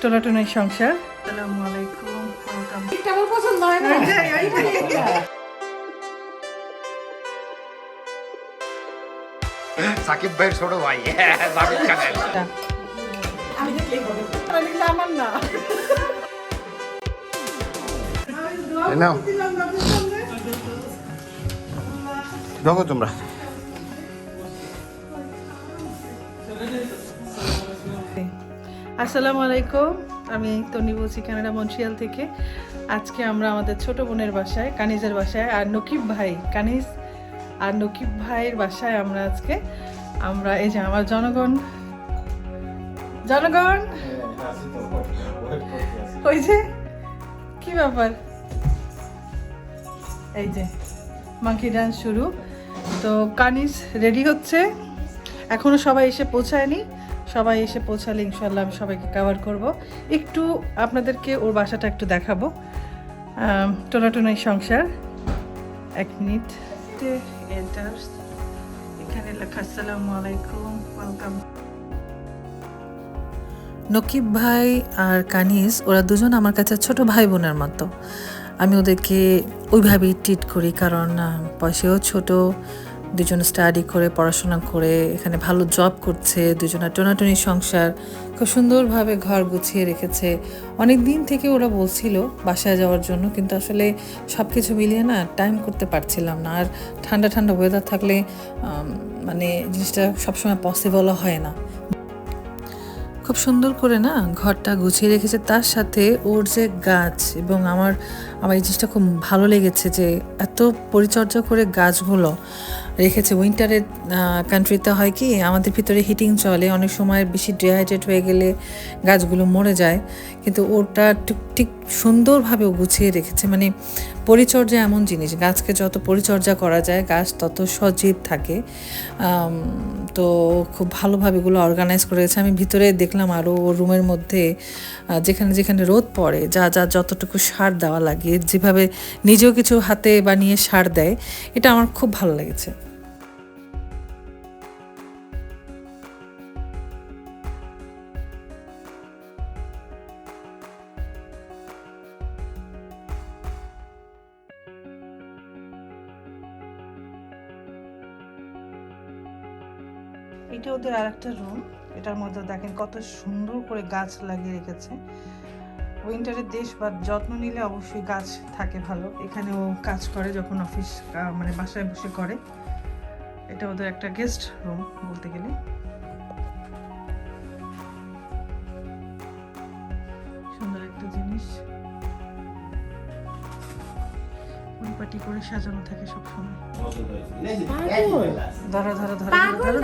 টোনাটুনের সংসার। আসসালামু আলাইকুম ওয়েলকাম। এটা আমার পছন্দ হয় না? ওইটাই, ওইটাই। সাকিব ভাইয়ের ছোট ভাই। সাকিব খানের। নাও। তোমরা। আসসালামু আলাইকুম। আমি তনি বলছি কানাডা, মন্ট্রিয়াল থেকে। আজকে আমরা আমাদের ছোট বোনের বাসায়, কানিজের বাসায়, আর নকিব ভাই, কানিজ আর নকিব ভাইয়ের বাসায় আমরা আজকে। আমরা এই যে আমার জনগণ। জনগণ? ওই যে, কি ব্যাপার? এই যে মাঙ্কি ডান্স শুরু। তো কানিজ রেডি হচ্ছে। এখনও সবাই এসে পৌঁছায়নি। সবাই এসে পৌঁছালে ইনশাল্লাহ আমি সবাইকে কভার করব। একটু আপনাদেরকে ওর বাসাটা একটু দেখাবো। টোনাটুনাই সংসার। এক মিনিট। এন্টার্স এখানে লেখা আসসালামু আলাইকুম ওয়েলকাম নকিব ভাই আর কানিজ ওরা দুজন আমার কাছে ছোট ভাই বোনের মতো। আমি ওদেরকে ওইভাবেই ট্রিট করি কারণ পয়সাও ছোট দুজন স্টাডি করে, পড়াশোনা করে, এখানে ভালো জব করছে, দুজনের টোনাটুনি সংসার, খুব সুন্দরভাবে ঘর গুছিয়ে রেখেছে। অনেক দিন থেকে ওরা বলছিল বাসায় যাওয়ার জন্য, কিন্তু আসলে সব কিছু মিলিয়ে না টাইম করতে পারছিলাম না। আর ঠান্ডা ঠান্ডা ওয়েদার থাকলে মানে জিনিসটা সবসময় পসিবলও হয় না। খুব সুন্দর করে না ঘরটা গুছিয়ে রেখেছে। তার সাথে ওর যে গাছ এবং আমার আমার এই জিনিসটা খুব ভালো লেগেছে যে এত পরিচর্যা করে গাছগুলো রেখেছে। উইন্টারের কান্ট্রিতে হয় কি, আমাদের ভিতরে হিটিং চলে, অনেক সময় বেশি ডিহাইড্রেট হয়ে গেলে গাছগুলো মরে যায়। কিন্তু ওটা ঠিক সুন্দরভাবে গুছিয়ে রেখেছে। মানে পরিচর্যা এমন জিনিস, গাছকে যত পরিচর্যা করা যায়, গাছ তত সজীব থাকে। তো খুব ভালোভাবে এগুলো অর্গানাইজ করেছে আমি ভিতরে দেখলাম আরও রুমের মধ্যে যেখানে যেখানে রোদ পড়ে, যা যা যতটুকু সার দেওয়া লাগে যেভাবে নিজেও কিছু হাতে বানিয়ে সার দেয়, এটা আমার খুব ভালো লেগেছে। এটা ওদের আর একটা রুম এটার মধ্যে দেখেন কত সুন্দর করে গাছ লাগিয়ে রেখেছে। উইন্টারের দেশ বা যত্ন নিলে অবশ্যই গাছ থাকে ভালো। এখানেও কাজ করে যখন অফিস মানে বাসায় বসে করে। এটা ওদের একটা গেস্ট রুম বলতে গেলে। সুন্দর একটা জিনিস। পরিপাটি করে সাজানো থাকে সবসময়। ধরো ধরো ধরো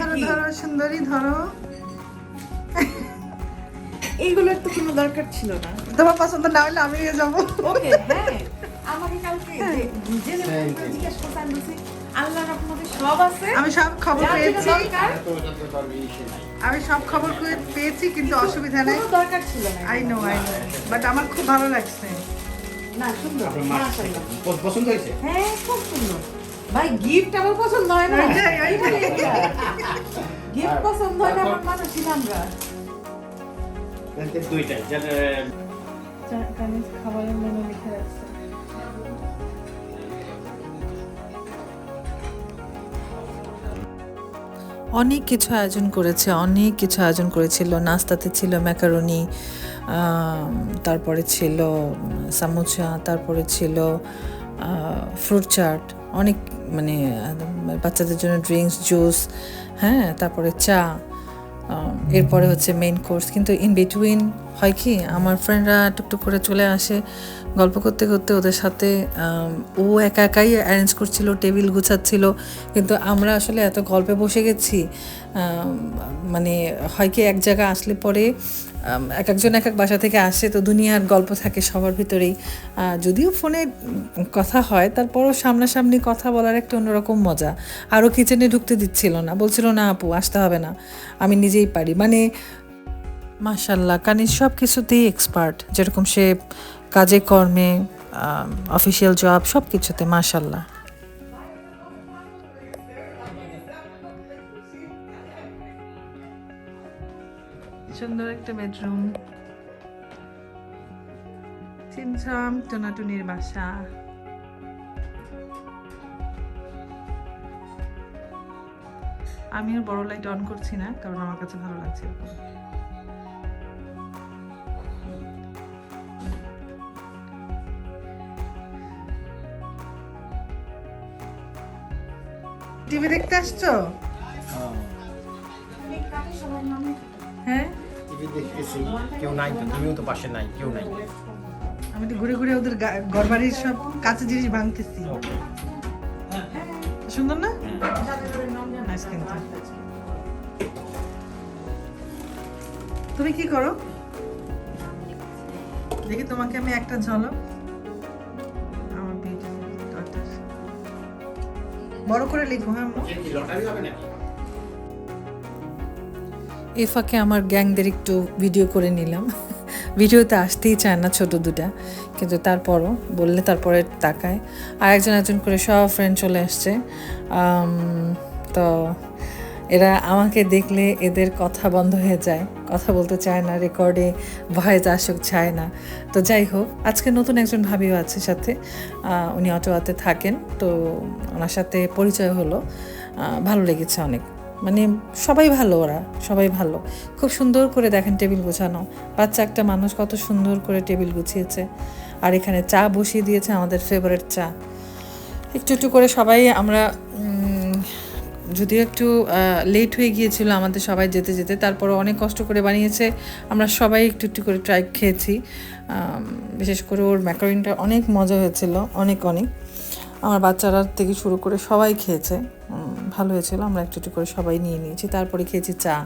ধরো ধরো সুন্দরী ধরো। এইগুলোর তো কোনো দরকার ছিল না। তোমার পছন্দ না হলে আমি নিয়ে যাব। ওকে হ্যাঁ আমাকে কালকে যে- জিজ্ঞেস করতে আমি বলছি আল্লাহর রহমতে সব আছে। আমি সব খবর পেয়েছি। আমি সব খবর পেয়েছি কিন্তু অসুবিধা নেই। দরকার ছিল না। I know I know but আমার খুব ভালো লাগছে। না সুন্দর। পছন্দ হয়েছে? হ্যাঁ খুব সুন্দর। ভাই গিফট আমার পছন্দ হয় না। গিফট পছন্দ হয় না আমার মানুষ আমরা। দুইটাই খাবারের মেনু লিখে রাখছে। অনেক কিছু আয়োজন করেছে অনেক কিছু আয়োজন করেছিল। নাস্তাতে ছিল ম্যাকারনি তারপরে ছিল সামোচা তারপরে ছিল ফ্রুট চাট অনেক মানে বাচ্চাদের জন্য ড্রিঙ্কস জুস হ্যাঁ তারপরে চা। এরপরে হচ্ছে মেইন কোর্স কিন্তু ইন বিটুইন হয় কি, আমার ফ্রেন্ডরা টুকটুক করে চলে আসে, গল্প করতে করতে ওদের সাথে ও একা একাই অ্যারেঞ্জ করছিল টেবিল গুছাচ্ছিল, কিন্তু আমরা আসলে এত গল্পে বসে গেছি মানে হয় কি, এক জায়গা আসলে পরে এক একজন এক এক বাসা থেকে আসে, তো দুনিয়ার গল্প থাকে সবার ভিতরেই। যদিও ফোনে কথা হয়, তারপরও সামনাসামনি কথা বলার একটা অন্যরকম মজা। আরও কিচেনে ঢুকতে দিচ্ছিল না, বলছিল, না আপু, আসতে হবে না, আমি নিজেই পারি। মানে মাশাল্লাহ কানি সব কিছুতেই এক্সপার্ট যেরকম সে কাজে কর্মে অফিসিয়াল জব সব কিছুতে মাশাল্লাহ সুন্দর একটা বেডরুম চিমছাম টোনাটুনির বাসা। আমি বড় লাইট অন করছি না, কারণ আমার কাছে ভালো লাগছে। টিভি দেখতে আসছো? হ্যাঁ? টিভি দেখতেছি কেউ নাই তো তুমিও তো পাশে নাই কেউ নাই। আমি তো ঘুরে ঘুরে ওদের গা- ঘরবাড়ির সব কাঁচা জিনিস ভাঙতেছি। সুন্দর না? Nice তুমি কি করো? দেখি তোমাকে আমি একটা ঝলক। বড় করে লিখো হ্যাঁ এই ফাঁকে আমার গ্যাংদের একটু ভিডিও করে নিলাম। ভিডিওতে আসতেই চায় না ছোট দুটা, কিন্তু তারপরও, বললে তারপরে তাকায়। আর একজন একজন করে সব ফ্রেন্ড চলে আসছে। তো এরা আমাকে দেখলে এদের কথা বন্ধ হয়ে যায়। কথা বলতে চায় না রেকর্ডে ভয়েস আসুক চায় না। তো যাই হোক, আজকে নতুন একজন ভাবিও আছে সাথে। উনি অটোয়াতে থাকেন, তো ওনার সাথে পরিচয় হলো। ভালো লেগেছে অনেক। মানে সবাই ভালো ওরা, সবাই ভালো। খুব সুন্দর করে দেখেন টেবিল গোছানো। বাচ্চা একটা মানুষ কত সুন্দর করে টেবিল গুছিয়েছে। আর এখানে চা বসিয়ে দিয়েছে আমাদের ফেভারিট চা। একটু একটু করে সবাই আমরা যদিও একটু লেট হয়ে গিয়েছিল আমাদের সবাই যেতে যেতে তারপরে অনেক কষ্ট করে বানিয়েছে। আমরা সবাই একটু একটু করে ট্রাই খেয়েছি। বিশেষ করে ওর ম্যাকারিনটা অনেক মজা হয়েছিল অনেক অনেক। আমার বাচ্চারা থেকে শুরু করে সবাই খেয়েছে। ভালো হয়েছিল আমরা একটু একটু করে সবাই নিয়ে নিয়েছি। তারপরে খেয়েছি চা।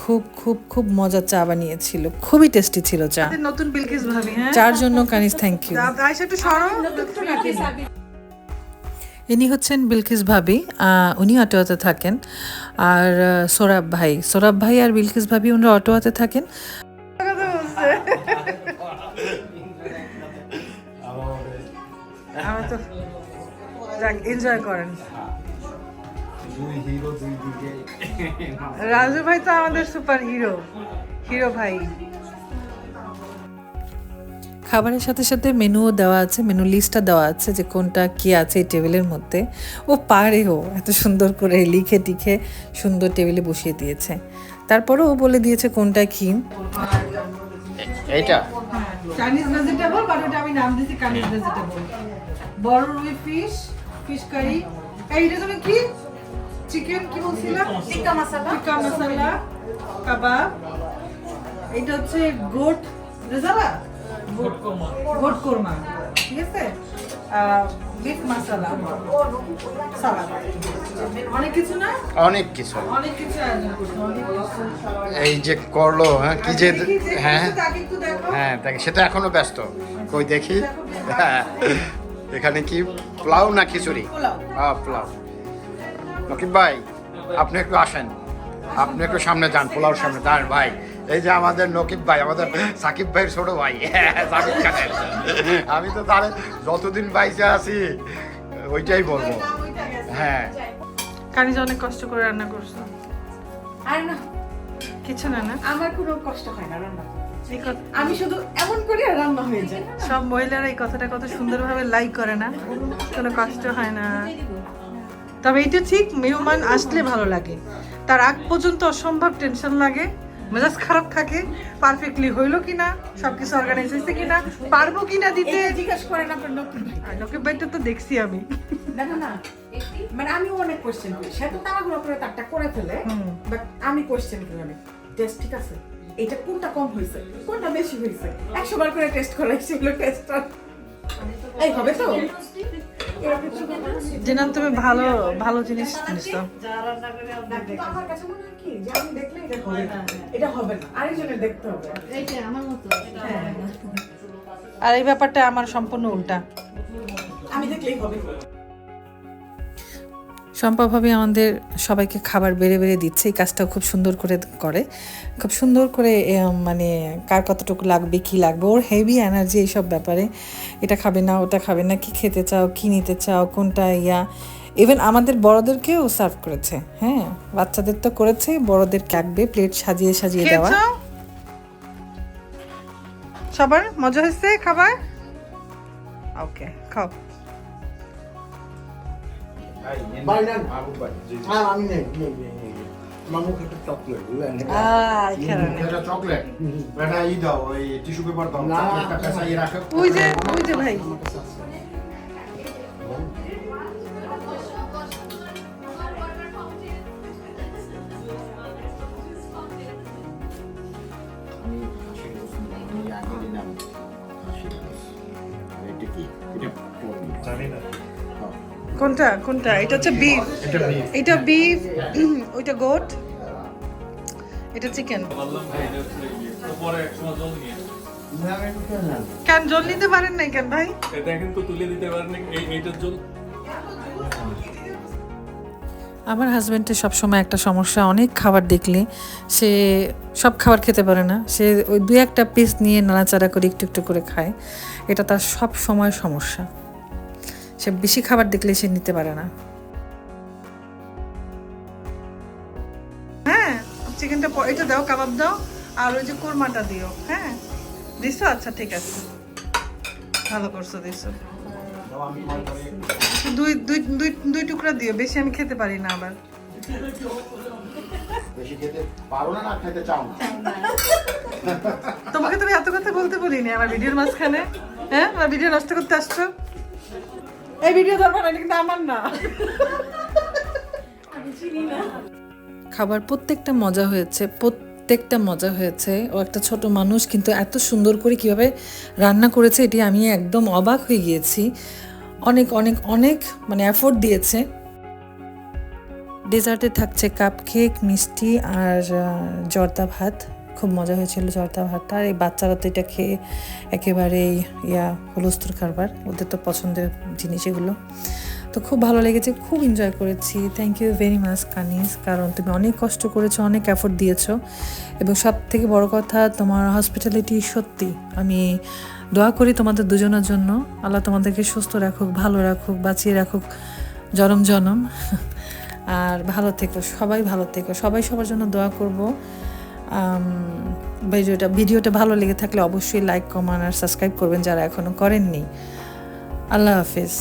খুব খুব খুব মজার চা বানিয়েছিল। খুবই টেস্টি ছিল চা। নতুন বিলকিস ভাবি হ্যাঁ? চার জন্য কানিস থ্যাংক ইউ আয়সা একটু সরো। ইনি হচ্ছেন বিলকিস ভাবি উনি অটোয়াতে থাকেন। আর সোরাব ভাই সোরাব ভাই আর বিলকিস ভাবি ওনারা অটোয়াতে থাকেন। আমি তো যাক এনজয় করেন। রাজু ভাই তো আমাদের সুপার হিরো হিরো ভাই। খাবারের সাথে সাথে মেনুও দেওয়া আছে মেনু লিস্টটা দেওয়া আছে যে কোনটা কি আছে এই টেবিলের মধ্যে। ও পারেও এত সুন্দর করে লিখে টিখে সুন্দর টেবিলে বসিয়ে দিয়েছে। তারপরে ও বলে দিয়েছে কোনটা কি এইটা? চাইনিজ ভেজিটেবল বাট ওটা আমি নাম দিয়েছি কানিজ ভেজিটেবল বড় রুই ফিশ ফিশ কারি এইটা তুমি কি? চিকেন কি বলছিলাম? টিক্কা মশলা টিক্কা মশলা কাবাব। এটা হচ্ছে গোট রেজালা? গোট কোরমা। ঠিক আছে? Beef masala salad. অনেক কিছু না? অনেক কিছু। অনেক কিছু এই যে করল হ্যাঁ কি যে যে হ্যাঁ। তাকে একটু দেখো। হ্যাঁ দেখ সেটা এখনও ব্যস্ত। কই দেখি? হ্যাঁ। এখানে কি পোলাও না খিচুড়ি? পোলাও। হ্যাঁ পোলাও। নকিব ভাই আপনি একটু আসেন। আপনি একটু সামনে যান পোলাওর সামনে। দাঁড়ান ভাই। এই যে আমাদের নকিব ভাই আমাদের সাকিব ভাইয়ের ছোট ভাই সাকিব খানের। আমি তো তাহলে যতদিন বাইসে আছি ওইটাই বলব। হ্যাঁ। কানিজ অনেক কষ্ট করে রান্না করছ। আর না। কিছু না না? আমার কোনো কষ্ট হয় না রান্না আমি শুধু এমন করে রান্না হয়ে যায়। সব মহিলারা এই কথাটা কত সুন্দরভাবে লাইক করে না? কোনো কষ্ট হয় না। তবে এটা ঠিক মেহমান আসলে ভালো লাগে। তার আগ পর্যন্ত অসম্ভব টেনশন লাগে। মেজাজ খারাপ থাকে পারফেক্টলি হইল কিনা সবকিছু অর্গানাইজ হয়েছে কিনা পারব কিনা দিতে? জিজ্ঞেস করেন আপনার নতুন ভাই। লোকের তো দেখছি আমি। দেখো না মানে আমি অনেক কোশ্চেন করি। সে তো তাড়াহুড়ো করে তারটা করে ফেলে বাট আমি কোশ্চেন করি অনেক। টেস্ট ঠিক আছে? এটা কোনটা কম হয়েছে? কোনটা বেশি হয়েছে? একশো বার করে টেস্ট করা সেগুলো টেস্ট এই হবে তো? জেনান তুমি ভালো ভালো জিনিস জিনিস হবে হ্যাঁ। আর এই ব্যাপারটা আমার সম্পূর্ণ উল্টা। আমি দেখলেই হবে। সম্ভবভাবে আমাদের সবাইকে খাবার বেড়ে বেড়ে দিচ্ছে, এই কাজটাও খুব সুন্দর করে করে। খুব সুন্দর করে মানে কার কতটুকু লাগবে, কি লাগবে, ওর হেভি এনার্জি এইসব ব্যাপারে। এটা খাবে না, ওটা খাবে না, কি খেতে চাও, কি নিতে চাও, কোনটা ইয়া। ইভেন আমাদের বড়দেরকেও সার্ভ করেছে হ্যাঁ? বাচ্চাদের তো করেছে, বড়দের লাগবে প্লেট সাজিয়ে সাজিয়ে দেওয়া। সবার মজা হয়েছে খাবার? ওকে খাও। ভাই না আর আমি নেই নেই নেই নেই মামুকে একটা চকলেট বুঝলেন? এটা চকলেট এটা ই দাও ওই টিস্যু পেপার দাও। চকলেটটা রাখো। ওই যে ওই যে ভাই। জানি না। হ্যাঁ, কোনটা? কোনটা? এটা হচ্ছে বিফ এটা বিফ ওইটা গোট এটা চিকেন কেন জল নিতে পারেন নাই কেন ভাই? দেখেন তো তুলে দিতে পারেন এইটার জন্য আমার হাজব্যান্ডের সবসময় একটা সমস্যা অনেক খাবার দেখলে সে সব খাবার খেতে পারে না। সে ওই দু একটা পিস নিয়ে নাড়াচাড়া করে একটু একটু করে খায়। এটা তার সব সময় সমস্যা। সে বেশি খাবার দেখলে সে নিতে পারে না। হ্যাঁ চিকেনটা এটা দাও কাবাব দাও আর ওই যে কোরমাটা দিও হ্যাঁ? দিছো? আচ্ছা ঠিক আছে। ভালো করছ দিছো। দুই দুই দুই দুই টুকরা দিও বেশি আমি খেতে পারি না আবার। বেশি খেতে পারো না না খেতে চাও না। তোমাকে তুমি এত কথা বলতে বলিনি আমার ভিডিওর মাঝখানে হ্যাঁ? আমার ভিডিও নষ্ট করতে আসছো? এই ভিডিও দরকার এটা কিন্তু আমার না। খাবার প্রত্যেকটা মজা হয়েছে প্রত্যেকটা মজা হয়েছে। ও একটা ছোট মানুষ কিন্তু এত সুন্দর করে কীভাবে রান্না করেছে এটি আমি একদম অবাক হয়ে গিয়েছি। অনেক অনেক অনেক মানে এফোর্ট দিয়েছে। ডেজার্টে থাকছে কাপ কেক মিষ্টি আর জর্দা ভাত। খুব মজা হয়েছিল জর্দা ভাতটা। আর এই বাচ্চারা তো এটা খেয়ে একেবারেই ইয়া হলুস্তুর খাবার। ওদের তো পছন্দের জিনিস এগুলো। তো খুব ভালো লেগেছে, খুব এনজয় করেছি। Thank you very much Kanis. কারণ তুমি অনেক কষ্ট করেছ, অনেক এফোর্ট দিয়েছ। এবং সব থেকে বড় কথা, তোমার হসপিটালিটি সত্যি। আমি দোয়া করি তোমাদের দুজনের জন্য। আল্লাহ তোমাদেরকে সুস্থ রাখুক, ভালো রাখুক, বাঁচিয়ে রাখুক। জনম জনম। আর ভালো থেকো, সবাই ভালো থেকো। সবাই সবার জন্য দোয়া করব। ভিডিওটা ভিডিওটা ভালো লেগে থাকলে অবশ্যই লাইক কমান আর সাবস্ক্রাইব করবেন যারা এখনও করেননি। আল্লাহ হাফিজ।